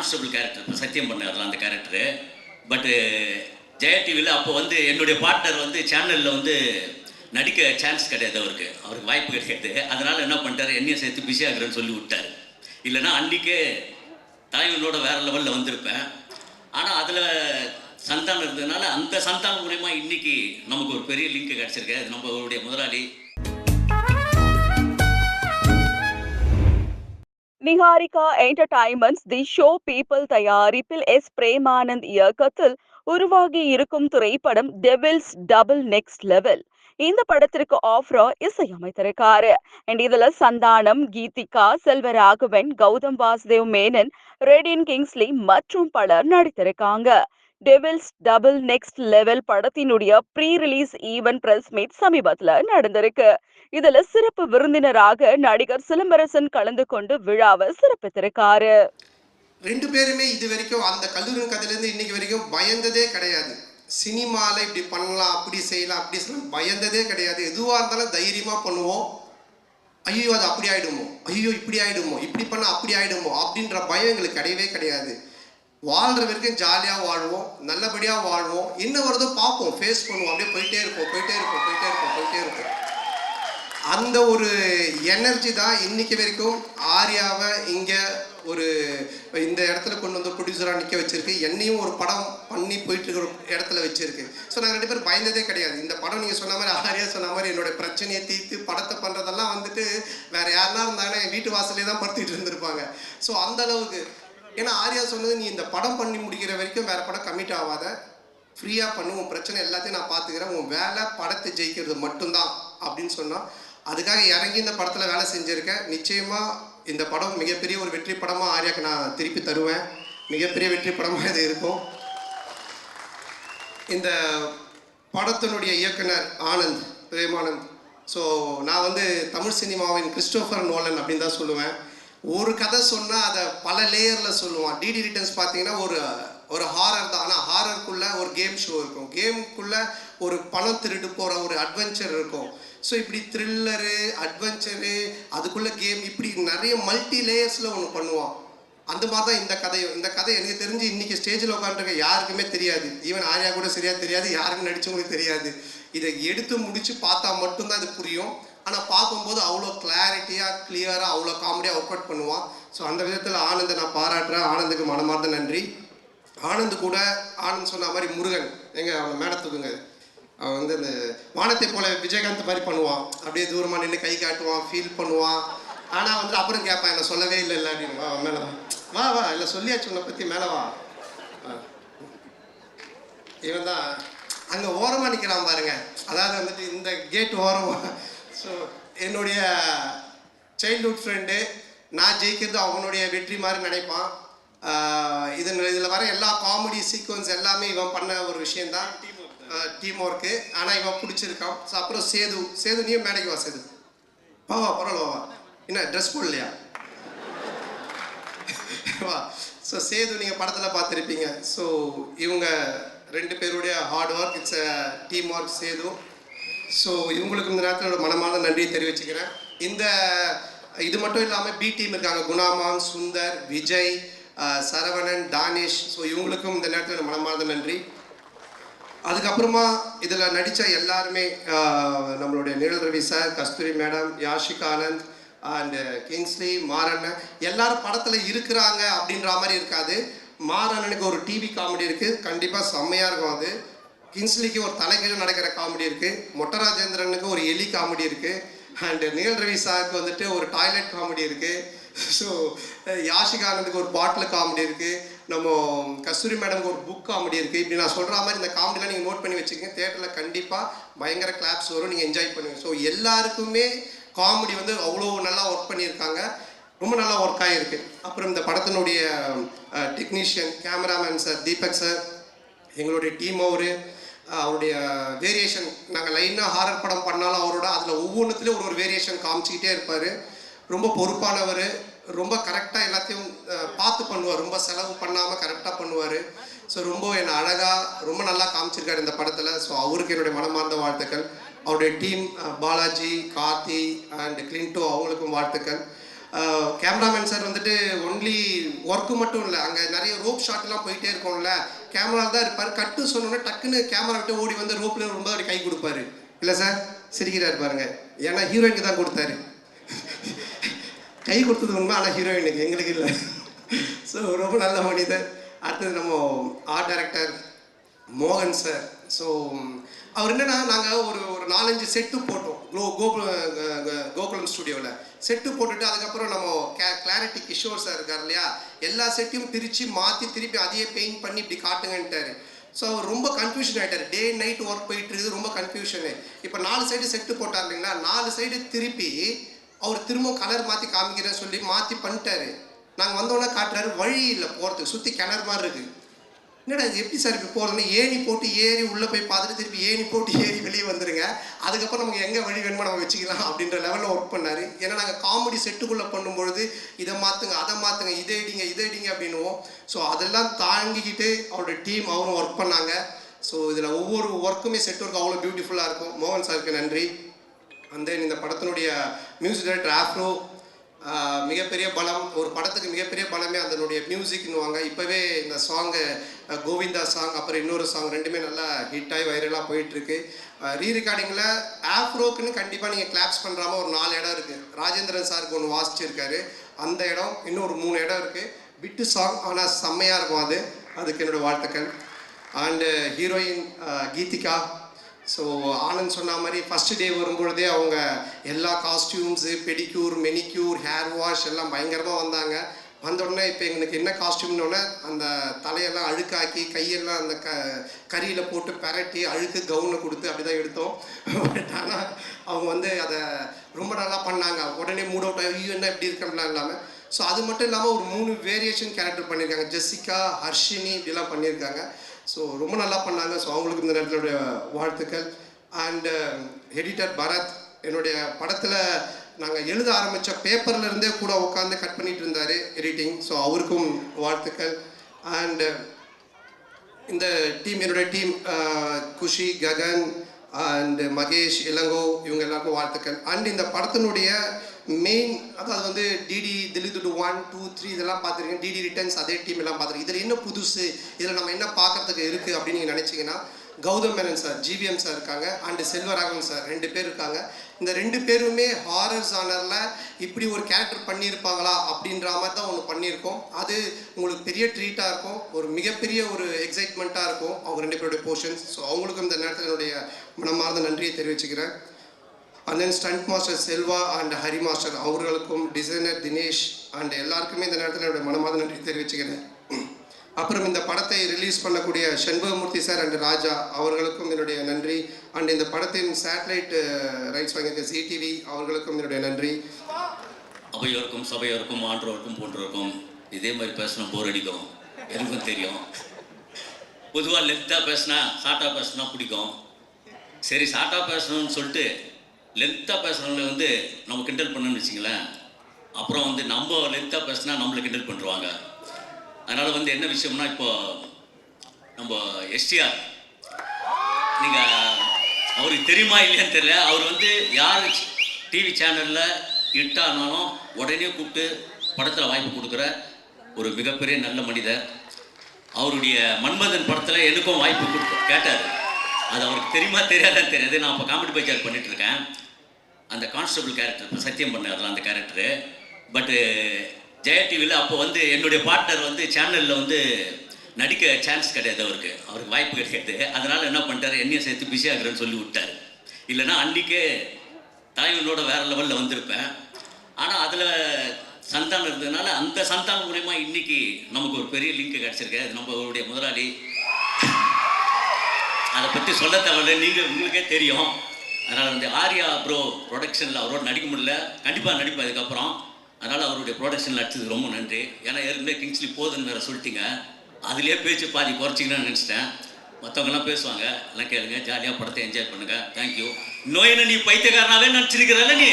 Constable character சத்தியம் பண்ணார்ல அந்த character பட்டு ஜெய டிவியில் அப்போ வந்து என்னுடைய பார்ட்னர் வந்து சேனலில் வந்து நடிக்க சான்ஸ் கிடையாது அவருக்கு. அவருக்கு வாய்ப்பு கிடையாது. அதனால் என்ன பண்ணிட்டார்? என்னையும் சேர்த்து பிஸி ஆகுறேன்னு சொல்லி விட்டார். இல்லைன்னா அன்றைக்கே தலைவனோட வேறு லெவலில் வந்திருப்பேன். ஆனால் அதில் சந்தானம் இருந்ததுனால அந்த சந்தானம் மூலயமா இன்றைக்கி நமக்கு ஒரு பெரிய லிங்க் கிடச்சிருக்கு. அது நம்மளுடைய முதலாளி Niharika entertainments the show people தயாரிப்பில் எஸ் பிரேமானந்த் இயக்கத்தில் உருவாகி இருக்கும் திரைப்படம் டெவில்ஸ் டபுள் நெக்ஸ்ட் லெவல் இந்த படத்திற்கு ஆஃப்ரா இசையமைத்திருக்காரு. அண்ட் இதுல சந்தானம் கீதிகா செல்வராகவன் கௌதம் வாசுதேவ் மேனன் ரெடின் கிங்ஸ்லி மற்றும் பலர் நடித்திருக்காங்க. டெவில்ஸ் டபுள் நெக்ஸ்ட் லெவல் படத்தினுடைய pre release event press meet சமீபத்துல நடந்திருக்கு. இதுல சிறப்பு விருந்தினராக நடிகர் சிலம்பரசன் கலந்து கொண்டு விழாவை சிறப்பித்திருக்காரு. ரெண்டு பேருமே இது வரைக்கும் அந்த கல்லூரி கதையிலேருந்து இன்னைக்கு வரைக்கும் பயந்ததே கிடையாது. சினிமாவில் இப்படி பண்ணலாம் அப்படி செய்யலாம் அப்படி செய்யலாம் பயந்ததே கிடையாது. எதுவாக இருந்தாலும் தைரியமாக பண்ணுவோம். ஐயோ அது அப்படி ஆயிடுமோ? ஐயோ இப்படி ஆயிடுமோ? இப்படி பண்ணால் அப்படி ஆயிடுமோ? அப்படின்ற பயம் எங்களுக்கு கிடையவே கிடையாது. வாழ்கிற வரைக்கும் ஜாலியாக வாழ்வோம் நல்லபடியாக வாழ்வோம். என்ன வருதோ பார்ப்போம். ஃபேஸ் பண்ணுவோம். அப்படியே போயிட்டே இருப்போம் போயிட்டே இருப்போம் போயிட்டே இருப்போம் போயிட்டே இருப்போம். அந்த ஒரு எனர்ஜி தான் இன்னைக்கு வரைக்கும் ஆர்யாவை இங்கே ஒரு இந்த இடத்துல கொண்டு வந்து ப்ரொடியூசராக நிற்க வச்சிருக்கு. என்னையும் ஒரு படம் பண்ணி போயிட்டு இருக்கிற இடத்துல வச்சிருக்கு. ஸோ நாங்கள் ரெண்டு பேரும் பயந்ததே கிடையாது. இந்த படம் நீங்கள் சொன்ன மாதிரி ஆர்யா சொன்ன மாதிரி என்னோட பிரச்சனையை தீர்த்து படத்தை பண்ணுறதெல்லாம் வந்துட்டு வேறு யாரெல்லாம் இருந்தாங்கன்னா என் வீட்டு வாசலே தான் படுத்திட்டு இருந்திருப்பாங்க. ஸோ அந்த அளவுக்கு ஏன்னா ஆர்யா சொன்னது நீ இந்த படம் பண்ணி முடிக்கிற வரைக்கும் வேற படம் கமிட் ஆகாத. ஃப்ரீயாக பண்ணு உன் பிரச்சனை எல்லாத்தையும் நான் பார்த்துக்கிறேன். உன் வேலை படத்தை ஜெயிக்கிறது மட்டும்தான். அப்படின்னு சொன்னால் அதுக்காக இறங்கி இந்த படத்தில் வேலை செஞ்சுருக்கேன் நிச்சயமாக இந்த படம் மிகப்பெரிய ஒரு வெற்றி படமாக ஆர்யாக்கு நான் திருப்பி தருவேன். மிகப்பெரிய வெற்றி படமாக இது இருக்கும். இந்த படத்தினுடைய இயக்குனர் ஆனந்த் பிரேமானந்த். ஸோ நான் வந்து தமிழ் சினிமாவின் கிறிஸ்டோஃபர் நோலன் அப்படின்னு தான் சொல்லுவேன். ஒரு கதை சொன்னால் அதை பல லேயரில் சொல்லுவான். டிடி ரிட்டர்ன்ஸ் பார்த்தீங்கன்னா ஒரு ஒரு ஹாரர் தான். ஆனால் ஹாரருக்குள்ளே ஒரு கேம் ஷோ இருக்கும். கேமுக்குள்ளே ஒரு பணம் திருட்டு போகிற ஒரு அட்வென்ச்சர் இருக்கும். ஸோ இப்படி த்ரில்லரு அட்வென்ச்சரு அதுக்குள்ளே கேம் இப்படி நிறைய மல்டி லேயர்ஸில் ஒன்று பண்ணுவான். அந்த மாதிரி தான் இந்த கதையும் இந்த கதை எனக்கு தெரிஞ்சு இன்னைக்கு ஸ்டேஜில் உட்காந்துருக்க யாருக்குமே தெரியாது. ஈவன் ஆர்யா கூட சரியாக தெரியாது. யாருக்கும் நடிச்சவங்களுக்கு தெரியாது. இதை எடுத்து முடித்து பார்த்தா மட்டும்தான் இது புரியும். ஆனால் பார்க்கும்போது அவ்வளோ கிளாரிட்டியாக கிளியராக அவ்வளோ காமெடியாக ஒர்க் அவுட் பண்ணுவான். ஸோ அந்த விதத்தில் ஆனந்தை நான் பாராட்டுறேன். ஆனந்துக்கு மனமார்ந்த நன்றி. ஆனந்த் கூட ஆனந்த் சொன்ன மாதிரி முருகன். எங்க அவனை மேடை தூக்குங்க. அவன் வந்து அந்த வானத்தை போல விஜயகாந்த் மாதிரி பண்ணுவான். அப்படியே தூரமாக நின்று கை காட்டுவான் ஃபீல் பண்ணுவான். ஆனால் வந்து அப்புறம் கேட்பான் என்ன சொல்லவே இல்லை இல்லை அப்படின்னு. வா மேலே வா. வா வா இல்லை சொல்லியாச்சு உன்னை பற்றி மேலே வா. ஆ. இவன் தான் அங்கே ஓரமாக நிற்கிறான் பாருங்க. அதாவது வந்துட்டு இந்த கேட் ஓரமா ஸோ என்னுடைய சைல்ட்ஹுட் ஃப்ரெண்டு நான் ஜெயிக்கிறது அவனுடைய வெற்றி மாதிரி நினைப்பான். ஆஹ் இது இதில் வர எல்லா காமெடி சீக்வன்ஸ் எல்லாமே இவன் பண்ண ஒரு விஷயந்தான் டீம் ஒர்க்கு ஆனால் இவன் பிடிச்சிருக்கான். ஸோ அப்புறம் சேது சேது நீயும் மேடைக்கு வா சேது. வா வா பரவாயில்ல வா வா. என்ன ட்ரெஸ் போடலையா? வா. ஸோ சேது நீங்கள் படத்தில் பார்த்துருப்பீங்க. ஸோ இவங்க ரெண்டு பேருடைய hard work it's team work Sethu. So இவங்களுக்கு இந்த நேரத்தில் மனமான நன்றியை தெரிவிச்சுக்கிறேன். இந்த இது மட்டும் இல்லாமல் பி டீம் இருக்காங்க. குணாமான் சுந்தர் விஜய் சரவணன் தானேஷ். ஸோ இவங்களுக்கும் இந்த நேரத்தில் என்னோட மனமார்ந்த நன்றி. அதுக்கப்புறமா இதில் நடித்த எல்லாருமே நம்மளுடைய Nizhal Ravi sir Kasthuri madam Yashik Anand and Kingsley மாரண்ணன் எல்லாரும் படத்தில் இருக்கிறாங்க அப்படின்ற மாதிரி இருக்காது. மாரண்ணனுக்கு ஒரு டிவி காமெடி இருக்குது கண்டிப்பாக செம்மையாக இருக்கும் அது. கிங்ஸ்லிக்கு ஒரு தலைகீழ நடக்கிற காமெடி இருக்குது மொட்டராஜேந்திரனுக்கு ஒரு எலி காமெடி இருக்குது அண்டு நீல் ரவி சாருக்கு வந்துட்டு ஒரு டாய்லெட் காமெடி இருக்குது ஸோ யாஷிகானந்துக்கு ஒரு பாட்டில் காமெடி இருக்குது நம்ம கஸ்தூரி மேடம்க்கு ஒரு புக் காமெடி இருக்குது இப்படி நான் சொல்கிற மாதிரி இந்த காமெடிலாம் நீங்கள் நோட் பண்ணி வச்சுக்கோங்க. தேட்டரில் கண்டிப்பாக பயங்கர கிளாப்ஸ் வரும். நீங்கள் என்ஜாய் பண்ணுவீங்க. ஸோ எல்லாருக்குமே காமெடி வந்து அவ்வளோ நல்லா ஒர்க் பண்ணியிருக்காங்க. ரொம்ப நல்லா ஒர்க் ஆகிருக்கு அப்புறம் இந்த படத்தினுடைய technician cameraman sir Deepak sir எங்களுடைய டீம் அவர் அவருடைய வேரியேஷன் நாங்கள் லைனாக ஹாரர் படம் பண்ணாலும் அவரோட அதில் ஒவ்வொன்றுத்துலேயும் ஒரு ஒரு வேரியேஷன் காமிச்சிக்கிட்டே இருப்பார். ரொம்ப பொறுப்பானவர் ரொம்ப கரெக்டாக எல்லாத்தையும் பார்த்து பண்ணுவார். ரொம்ப செலவு பண்ணாமல் கரெக்டாக பண்ணுவார். ஸோ ரொம்ப என்னை அழகாக ரொம்ப நல்லா காமிச்சிருக்காரு இந்த படத்தில். ஸோ அவருக்கு என்னுடைய மனமார்ந்த வாழ்த்துக்கள். அவருடைய டீம் பாலாஜி கார்த்தி அண்ட் கிளின்டோ அவங்களுக்கும் வாழ்த்துக்கள். கேமராமேன் சார் வந்துட்டு ஒன்லி ஒர்க்கு மட்டும் இல்லை அங்கே நிறைய ரோப் ஷாட்லாம் போயிட்டே இருக்கும்ல கேமரா தான் இருப்பார். கட்டு சொன்னோன்னே டக்குன்னு கேமரா விட்டு ஓடி வந்து ரோப்பில் ரொம்ப அவர் கை கொடுப்பாரு. இல்லை சார் சிரிக்கிறாரு பாருங்க. ஏன்னா ஹீரோயினுக்கு தான் கொடுத்தாரு. கை கொடுத்தது உண்மை ஆனால் ஹீரோயினுக்கு எங்களுக்கு இல்லை. ஸோ ரொம்ப நல்ல மனிதர். அடுத்தது நம்ம ஆர்ட் டைரக்டர் மோகன் சார் ஸோ அவர் என்னென்னா நாங்கள் ஒரு ஒரு நாலஞ்சு செட்டு போட்டோம். கோ கோகுல கோகுலம் ஸ்டுடியோவில் செட்டு போட்டுட்டு அதுக்கப்புறம் நம்ம கே கிளாரிட்டி கிஷோர் சார் இருக்கார் இல்லையா? எல்லா செட்டையும் பிரித்து மாற்றி திருப்பி அதையே பெயிண்ட் பண்ணி இப்படி காட்டுங்கன்ட்டாரு. ஸோ அவர் ரொம்ப கன்ஃபியூஷன் ஆகிட்டார் டே நைட் ஒர்க் போயிட்டு இருக்குது. ரொம்ப கன்ஃபியூஷனு இப்போ நாலு சைடு செட்டு போட்டார் இல்லைங்களா? நாலு சைடு திருப்பி அவர் திரும்ப கலர் மாற்றி காமிக்கிறேன்னு சொல்லி மாற்றி பண்ணிட்டாரு. நாங்கள் வந்தோடனே காட்டுறாரு வழி இல்லை போகிறதுக்கு சுற்றி கிணறு மாதிரி இருக்குது என்னடா இது எப்படி சார் இப்போ போகிறதுன்னு ஏணி போட்டு ஏறி உள்ளே போய் பார்த்துட்டு திருப்பி ஏணி போட்டு ஏறி வெளியே வந்துடுங்க அதுக்கப்புறம் நமக்கு எங்கே வழி வேணுமோ நம்ம வச்சுக்கலாம் அப்படின்ற லெவலில் ஒர்க் பண்ணார். ஏன்னா நாங்கள் காமெடி செட்டுக்குள்ளே பண்ணும்பொழுது இதை மாற்றுங்க அதை மாற்றுங்க இதை இடிங்க இதை இடிங்க அப்படின்னுவோம். ஸோ அதெல்லாம் தாங்கிக்கிட்டு அவரோட டீம் அவரும் ஒர்க் பண்ணாங்க. ஸோ இதில் ஒவ்வொரு ஒர்க்குமே செட் ஒர்க் அவ்வளோ பியூட்டிஃபுல்லாக இருக்கும். மோகன் சாருக்கு நன்றி. அந்த இந்த படத்தினுடைய மியூசிக் டைரக்டர் ஆஃப்ரோ மிகப்பெரிய பலம் ஒரு படத்துக்கு மிகப்பெரிய பலமே அதனுடைய மியூசிக்னுவாங்க இப்போவே இந்த சாங்கு கோவிந்தா சாங் அப்புறம் இன்னொரு சாங் ரெண்டுமே நல்லா ஹிட் ஆகி வைரலாக போயிட்டுருக்கு. ரீ ரெக்கார்டிங்கில் ஆஃப்ரோக்குன்னு கண்டிப்பாக நீங்கள் கிளாப்ஸ் பண்ணுறாம ஒரு நாலு இடம் இருக்குது ராஜேந்திரன் சாருக்கு ஒன்று வாசிச்சிருக்காரு. அந்த இடம் இன்னும் ஒரு மூணு இடம் இருக்குது பிட்டு சாங் ஆனால் செம்மையாக இருக்கும் அது. அதுக்கு என்னோடய வாழ்த்துக்கள். And heroine Geethika so Anand சொன்ன மாதிரி ஃபஸ்ட் டே வரும்பொழுதே அவங்க எல்லா costumes pedicure manicure hair wash எல்லாம் பயங்கரமாக வந்தாங்க. வந்த உடனே இப்போ எங்களுக்கு என்ன காஸ்டியூம்னோடனே அந்த தலையெல்லாம் அழுக்காக்கி கையெல்லாம் அந்த க கறியில் போட்டு பரட்டி அழுக்கு கவுனை கொடுத்து அப்படி தான் எடுத்தோம். பட் ஆனால் அவங்க வந்து அதை ரொம்ப நல்லா பண்ணாங்க. உடனே மூட் அவுட் ஆகி "ஐயோ, என்ன இப்படி இருக்கலாம் இல்லாமல் ஸோ அது மட்டும் இல்லாமல் ஒரு மூணு வேரியேஷன் கேரக்டர் பண்ணியிருக்காங்க ஜெசிகா ஹர்ஷினி இப்படிலாம் பண்ணியிருக்காங்க ஸோ ரொம்ப நல்லா பண்ணாங்க. ஸோ அவங்களுக்கு இந்த நேரத்தில் வாழ்த்துக்கள். அண்டு எடிட்டர் um, பரத் என்னுடைய படத்தில் நாங்கள் எழுத ஆரம்பித்த பேப்பரில் இருந்தே கூட உட்காந்து கட் பண்ணிட்டு இருந்தார் எடிட்டிங் ஸோ அவருக்கும் வாழ்த்துக்கள். அண்டு um, இந்த டீம் என்னுடைய team uh, Kushi Gagan and Mahesh Ilango இவங்க எல்லாருக்கும் வாழ்த்துக்கள். அண்ட் இந்த படத்தினுடைய மெயின் அதாவது வந்து டிடி தில்லிதுடு ஒன் டூ த்ரீ இதெல்லாம் பார்த்துருக்கீங்க டிடி ரிட்டர்ன்ஸ் அதே டீம் எல்லாம் பார்த்துருக்கீங்க இதில் என்ன புதுசு இதில் நம்ம என்ன பார்க்கறதுக்கு இருக்குது அப்படின்னு நீங்கள் நினச்சிங்கன்னா Gautham Menon sir GVM sir இருக்காங்க அண்டு செல்வராகவன் சார் ரெண்டு பேர் இருக்காங்க. இந்த ரெண்டு பேருமே ஹாரர் ஜானரில் இப்படி ஒரு கேரக்டர் பண்ணியிருப்பாங்களா அப்படின்ற மாதிரி தான் ஒன்று பண்ணியிருக்கோம். அது உங்களுக்கு பெரிய ட்ரீட்டாக இருக்கும். ஒரு மிகப்பெரிய ஒரு எக்ஸைட்மெண்ட்டாக இருக்கும். அவங்க ரெண்டு பேருடைய போர்ஷன்ஸ் ஸோ அவங்களுக்கும் இந்த நேரத்தில் என்னுடைய மனமார்ந்த நன்றியை தெரிவிச்சுக்கிறேன். And then stunt master Selva and Hari master அவர்களுக்கும் டிசைனர் தினேஷ் அண்ட் எல்லாருக்குமே இந்த நேரத்தில் என்னுடைய மனமார்ந்த நன்றி தெரிவிச்சுக்கிறேன். அப்புறம் இந்த படத்தை ரிலீஸ் பண்ணக்கூடிய செண்பகமூர்த்தி சார் அண்ட் ராஜா அவர்களுக்கும் என்னுடைய நன்றி. அண்ட் இந்த படத்தின் சேட்டலைட் ரைட்ஸ் வாங்கியிருக்க சிடிவி அவர்களுக்கும் என்னுடைய நன்றி. அவையோருக்கும் சபையோருக்கும் ஆன்றோருக்கும் போன்றோருக்கும் இதே மாதிரி பேசினா போர் அடிக்கும். எனக்கும் தெரியும். பொதுவாக லென்த்தாக பேசினா ஷார்ட்டாக பேசினா பிடிக்கும். சரி ஷார்ட்டாக பேசணும்னு சொல்லிட்டு லென்த்தாக பேசுகிறவங்கள வந்து நம்ம கிண்டல் பண்ணணும்னு வச்சுங்களேன் அப்புறம் வந்து நம்ம லென்த்தாக பேசினா நம்மளை கிண்டல் பண்ணுவாங்க அதனால் வந்து என்ன விஷயம்னா இப்போ நம்ம எஸ்டிஆர் நீங்கள் அவருக்கு தெரியுமா இல்லையான்னு தெரியல. அவர் வந்து யார் டிவி சேனலில் இட்டானாலும் உடனே கூப்பிட்டு படத்தில் வாய்ப்பு கொடுக்குற ஒரு மிகப்பெரிய நல்ல மனிதர். அவருடைய மன்மதன் படத்தில் எனக்கும் வாய்ப்பு கொடுத்து கேட்டார். அது அவருக்கு தெரியுமா தெரியாதான்னு தெரியாது. நான் இப்போ காமெடி பஜார் பண்ணிட்டு இருக்கேன். அந்த கான்ஸ்டபிள் கேரக்டர் இப்போ சத்தியம் பண்ணார்ல அந்த கேரக்டரு பட்டு ஜெயா டிவியில் அப்போ வந்து என்னுடைய பார்ட்னர் வந்து சேனலில் வந்து நடிக்க சான்ஸ் கிடையாது அவருக்கு. அவருக்கு வாய்ப்பு கிடையாது. அதனால் என்ன பண்ணிட்டாரு? என்னையும் சேர்த்து பிஸி ஆகுறேன்னு சொல்லி விட்டார். இல்லைன்னா அன்றைக்கே தலைவனோட வேற லெவலில் வந்திருப்பேன். ஆனால் அதில் சந்தானம் இருந்ததுனால அந்த சந்தானம் மூலயமா இன்னைக்கு நமக்கு ஒரு பெரிய லிங்க் கிடச்சிருக்கு. அது நம்மளுடைய முதலாளி அதை பற்றி சொல்ல தேவையில்லை நீங்கள் உங்களுக்கே தெரியும். அதனால் வந்து ஆர்யா ப்ரோ ப்ரொடக்ஷனில் அவரோட நடிக்க முடியல. கண்டிப்பாக நடிப்பேன் அதுக்கப்புறம் அதனால் அவருடைய ப்ரொடக்ஷனில் நடிச்சது ரொம்ப நன்றி. ஏன்னா ஏற்கனவே கிங்ஸ்லி போதுன்னு வேறு சொல்லிட்டீங்க. அதுலேயே பேச்சு பாதி குறைச்சிங்கன்னு நினச்சிட்டேன். மற்றவங்கலாம் பேசுவாங்க. எல்லாம் கேளுங்க. ஜாலியாக படத்தை என்ஜாய் பண்ணுங்கள் தேங்க்யூ இன்னும் என்ன நீ பைத்தியக்காரனாவே நினச்சிருக்கிறல்ல நீ?